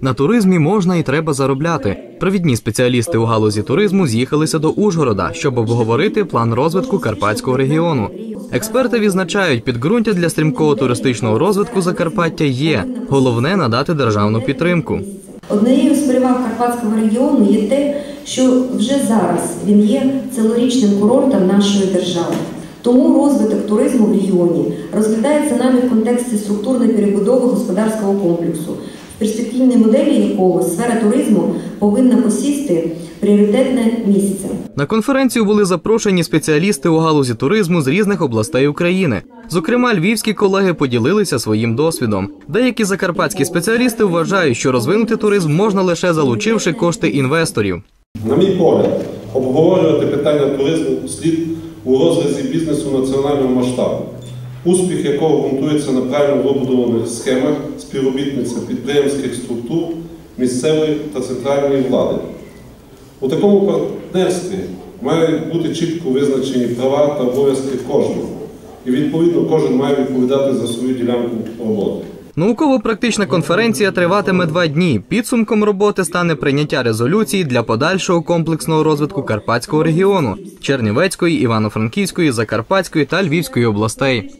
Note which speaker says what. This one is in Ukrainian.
Speaker 1: На туризмі можна і треба заробляти. Провідні спеціалісти у галузі туризму з'їхалися до Ужгорода, щоб обговорити план розвитку карпатського регіону. Експерти відзначають, підґрунтя для стрімкого туристичного розвитку Закарпаття є. Головне надати державну підтримку.
Speaker 2: Однією з переваг Карпатського регіону є те, що вже зараз він є цілорічним курортом нашої держави. Тому розвиток туризму в регіоні розглядається нами в контексті структурної перебудови господарського комплексу, перспективній моделі якого сфера туризму повинна посісти пріоритетне місце.
Speaker 1: На конференцію були запрошені спеціалісти у галузі туризму з різних областей України. Зокрема, львівські колеги поділилися своїм досвідом. Деякі закарпатські спеціалісти вважають, що розвинути туризм можна лише залучивши кошти інвесторів.
Speaker 3: На мій погляд, обговорювати питання туризму слід у розрізі бізнесу національного масштабу, успіх якого ґрунтується на правильно вибудованих схемах співробітництва підприємських структур місцевої та центральної влади. У такому партнерстві мають бути чітко визначені права та обов'язки кожного, і відповідно кожен має відповідати за свою ділянку роботи.
Speaker 1: Науково-практична конференція триватиме два дні. Підсумком роботи стане прийняття резолюцій для подальшого комплексного розвитку Карпатського регіону Чернівецької, Івано-Франківської, Закарпатської та Львівської областей.